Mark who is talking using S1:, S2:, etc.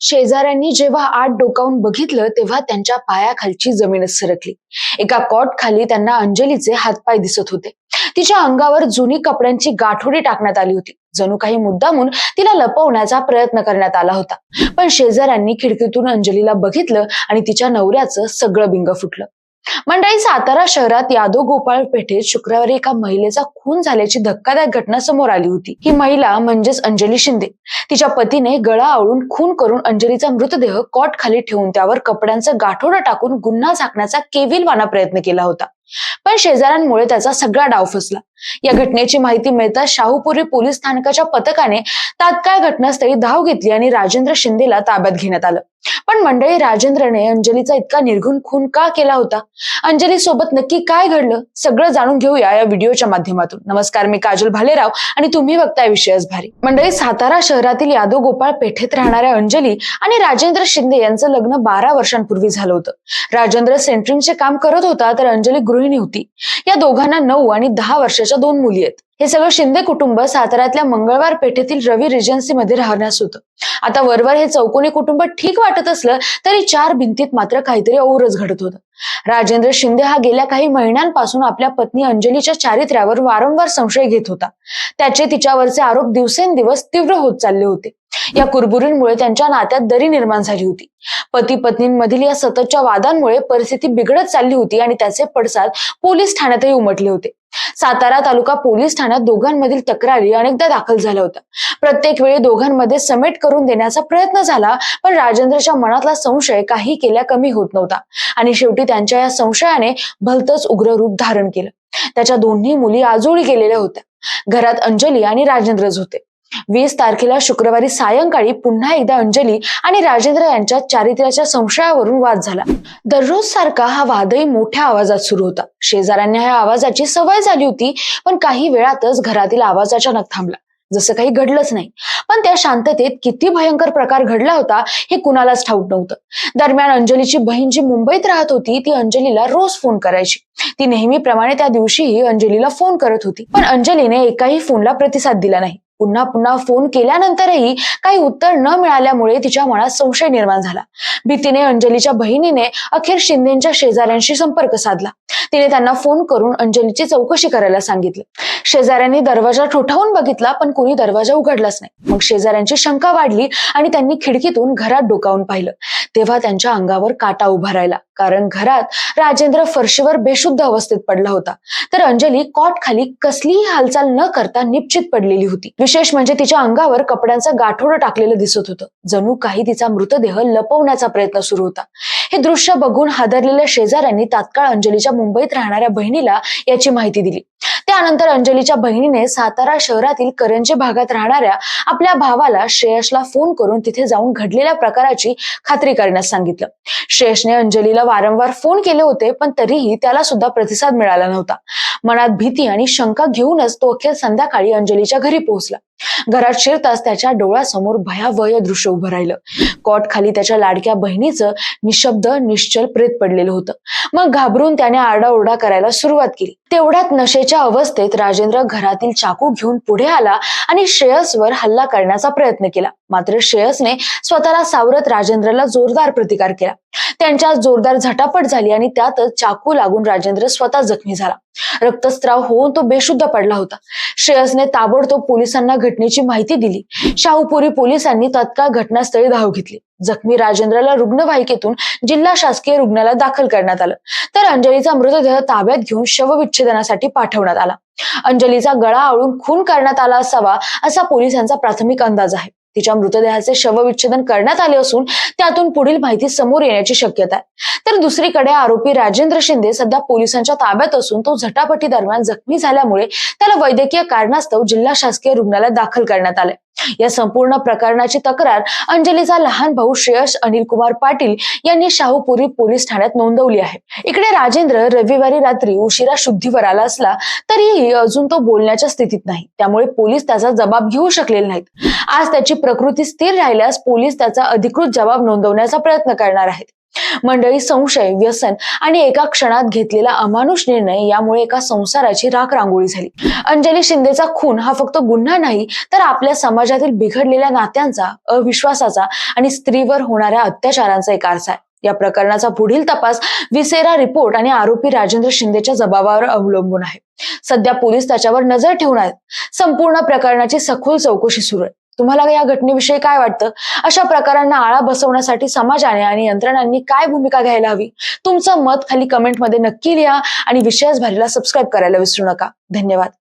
S1: शेजाऱ्यांनी जेव्हा आत डोकावून बघितलं तेव्हा त्यांच्या पायाखालची जमीनच सरकली. एका कॉट खाली त्यांना अंजलीचे हातपाय दिसत होते. तिच्या अंगावर जुनी कपड्यांची गाठोडी टाकण्यात आली होती. जणू काही मुद्दामून तिला लपवण्याचा प्रयत्न करण्यात आला होता. पण शेजाऱ्यांनी खिडकीतून अंजलीला बघितलं आणि तिच्या नवऱ्याचं सगळं बिंग फुटलं. मंडळी सातारा शहरात यादव गोपाळ पेठेत शुक्रवारी एका महिलेचा खून झाल्याची धक्कादायक घटना समोर आली होती. ही महिला म्हणजेच अंजली शिंदे. तिच्या पतीने गळा आवळून खून करून अंजलीचा मृतदेह कॉट खाली ठेवून त्यावर कपड्यांचं गाठोडं टाकून गुन्हा झाकण्याचा केविलवाना प्रयत्न केला होता. पण शेजाऱ्यांमुळे त्याचा सगळा डाव फसला. या घटनेची माहिती मिळताच शाहूपुरी पोलीस स्थानकाच्या पथकाने तात्काळ घटनास्थळी धाव घेतली आणि राजेंद्र शिंदेला ताब्यात घेण्यात आलं. पण मंडळी राजेंद्रने अंजलीचा इतका निर्घुण खून का केला होता? अंजली सोबत नक्की काय घडलं? सगळं जाणून घेऊया या व्हिडिओच्या माध्यमातून. नमस्कार मी काजल भालेराव आणि तुम्ही बघताय विषयच भारी. मंडळी सातारा शहरातील यादव गोपाळ पेठेत राहणाऱ्या अंजली आणि राजेंद्र शिंदे यांचं लग्न बारा वर्षांपूर्वी झालं होतं. राजेंद्र सेंटरिंगचे काम करत होता तर अंजली गृह गृहिणी होती या दोघांना नऊ आणि दहा वर्षाच्या दोन मुली आहेत. हे सगळं शिंदे कुटुंब साताऱ्यातल्या मंगळवार पेठेतील रवी रेजन्सी मध्ये राहण्यास होतं. आता वरवर हे चौकोनी कुटुंब ठीक वाटत असलं तरी चार भिंतीत मात्र काहीतरी औरच घडत होतं. राजेंद्र शिंदे हा गेल्या काही महिन्यांपासून आपल्या पत्नी अंजलीच्या चारित्र्यावर वारंवार संशय घेत होता. त्याचे तिच्यावरचे आरोप दिवसेंदिवस तीव्र होत चालले होते. या कुरबुरींमुळे त्यांच्या नात्यात दरी निर्माण झाली होती. पती पत्नींमधील या सततच्या वादांमुळे परिस्थिती बिघडत चालली होती आणि त्याचे पडसाद पोलीस ठाण्यातही उमटले होते. सातारा तालुका पोलीस ठाण्यात दोघांमधील तक्रारी अनेकदा दाखल झाल्या होत्या. प्रत्येक वेळी दोघांमध्ये समेट करून देण्याचा प्रयत्न झाला पण राजेंद्रच्या मनातला संशय काही केल्या कमी होत नव्हता आणि शेवटी त्यांच्या या संशयाने भलतच उग्र रूप धारण केलं. त्याच्या दोन्ही मुली आजोळी गेलेल्या होत्या. घरात अंजली आणि राजेंद्रच होते. वीस तारखेला शुक्रवारी सायंकाळी पुन्हा एकदा अंजली आणि राजेंद्र यांच्या चारित्र्याच्या संशयावरून वाद झाला. दररोज सारखा हा वादही मोठ्या आवाजात सुरू होता. शेजाऱ्यांना ह्या आवाजाची सवय झाली होती पण काही वेळातच घरातील आवाज अचानक थांबला. जसं काही घडलंच नाही. पण त्या शांततेत किती भयंकर प्रकार घडला होता हे कुणालाच ठाऊक नव्हतं. दरम्यान अंजलीची बहीण जी मुंबईत राहत होती ती अंजलीला रोज फोन करायची. ती नेहमीप्रमाणे त्या दिवशीही अंजलीला फोन करत होती. पण अंजलीने एकाही फोनला प्रतिसाद दिला नाही. पुन्हा पुन्हा फोन केल्यानंतरही काही उत्तर न मिळाल्यामुळे तिच्या मनात संशय निर्माण झाला. भीतीने अंजलीच्या बहिणीने अखेर शिंदेच्या शेजाऱ्यांशी संपर्क साधला. तिने त्यांना फोन करून अंजलीची चौकशी करायला सांगितली. शेजाऱ्यांनी दरवाजा ठोठावून बघितला पण कोणी दरवाजा उघडलाच नाही. मग शेजाऱ्यांची शंका वाढली आणि त्यांनी खिडकीतून घरात डोकावून पाहिलं. तेव्हा त्यांच्या अंगावर काटा उभा राहिला कारण घरात राजेंद्र फरशीवर बेशुद्ध अवस्थेत पडला होता. तर अंजली कॉट खाली कसलीही हालचाल न करता निश्चित पडलेली होती. विशेष म्हणजे तिच्या अंगावर कपड्यांचं गाठोडं टाकलेलं दिसत होतं. जणू काही तिचा मृतदेह लपवण्याचा प्रयत्न सुरू होता. हे दृश्य बघून हादरलेल्या शेजाऱ्यांनी तात्काळ अंजलीच्या मुंबईत राहणाऱ्या बहिणीला याची माहिती दिली. त्यानंतर अंजलीच्या बहिणीने सातारा शहरातील करंजे भागात राहणाऱ्या आपल्या भावाला श्रेयसला फोन करून तिथे जाऊन घडलेल्या प्रकाराची खात्री करण्यास सांगितलं. श्रेयसने अंजलीला वारंवार फोन केले होते पण तरीही त्याला सुद्धा प्रतिसाद मिळाला नव्हता. मनात भीती आणि शंका घेऊनच तो अखेर संध्याकाळी अंजलीच्या घरी पोहोचला. घरात शिरताच त्याच्या डोळ्यासमोर भयावह दृश्य उभं राहिलं. कॉट खाली त्याच्या लाडक्या बहिणीचं निशब्द निश्चल प्रेत पडलेलं होतं. मग घाबरून त्याने आरडाओरडा करायला सुरुवात केली. तेवढ्यात नशेच्या अवस्थेत राजेंद्र घरातील चाकू घेऊन पुढे आला आणि श्रेयसवर हल्ला करण्याचा प्रयत्न केला. मात्र श्रेयसने स्वतःला सावरत राजेंद्रला जोरदार प्रतिकार केला. त्यांच्या जोरदार झटापट झाली आणि त्यातच चाकू लागून राजेंद्र स्वतः जखमी झाला. रक्तस्त्राव होऊन तो बेशुद्ध पडला होता. श्रेयसने ताबडतोब पोलिसांना घटनेची माहिती दिली. शाहूपुरी पोलिसांनी तत्काळ घटनास्थळी धाव घेतली. जखमी राजेंद्रला रुग्णवाहिकेतून जिल्हा शासकीय रुग्णालयात दाखल करण्यात आलं. तर अंजलीचा मृतदेह ताब्यात घेऊन शवविच्छेदनासाठी पाठवण्यात आला. अंजलीचा गळा आळून खून करण्यात आला असावा असा पोलिसांचा प्राथमिक अंदाज आहे. तिच्या मृतदेहाचे शवविच्छेदन करण्यात आले असून त्यातून पुढील माहिती समोर येण्याची शक्यता आहे. तर दुसरीकडे आरोपी राजेंद्र शिंदे सध्या पोलिसांच्या ताब्यात असून तो झटापटी दरम्यान जखमी झाल्यामुळे त्याला वैद्यकीय कारणास्तव जिल्हा शासकीय रुग्णालयात दाखल करण्यात आले या संपूर्ण प्रकरणाची तक्रार अंजलीचा लहान भाऊ श्रेयस अनिल कुमार पाटील यांनी शाहूपुरी पोलीस ठाण्यात नोंदवली आहे. इकडे राजेंद्र रविवारी रात्री उशिरा शुद्धीवर आला असला तरीही अजून तो बोलण्याच्या स्थितीत नाही. त्यामुळे पोलीस त्याचा जबाब घेऊ शकलेले नाहीत. आज त्याची प्रकृती स्थिर राहिल्यास पोलीस त्याचा अधिकृत जबाब नोंदवण्याचा प्रयत्न करणार आहेत. मंडळी संशय व्यसन आणि एका क्षणात घेतलेला अमानुष निर्णय यामुळे एका संसाराची राख रांगोळी झाली. अंजली शिंदेचा खून हा फक्त गुन्हा नाही तर आपल्या समाजातील बिघडलेल्या नात्यांचा अविश्वासाचा आणि स्त्रीवर होणाऱ्या अत्याचारांचा एक आरसा आहे. या प्रकरणाचा पुढील तपास विसेरा रिपोर्ट आणि आरोपी राजेंद्र शिंदेच्या जबाबावर अवलंबून आहे. सध्या पोलीस त्याच्यावर नजर ठेवून आहेत. संपूर्ण प्रकरणाची सखोल चौकशी सुरू आहे. तुम्हाला या घटनेविषयी काय वाटतं? अशा प्रकारांना आळा बसवण्यासाठी समाजाने आणि यंत्रणांनी काय भूमिका घ्यायला हवी? तुमचं मत खाली कमेंटमध्ये नक्की लिहा आणि विषयास भारीला सबस्क्राईब करायला विसरू नका. धन्यवाद.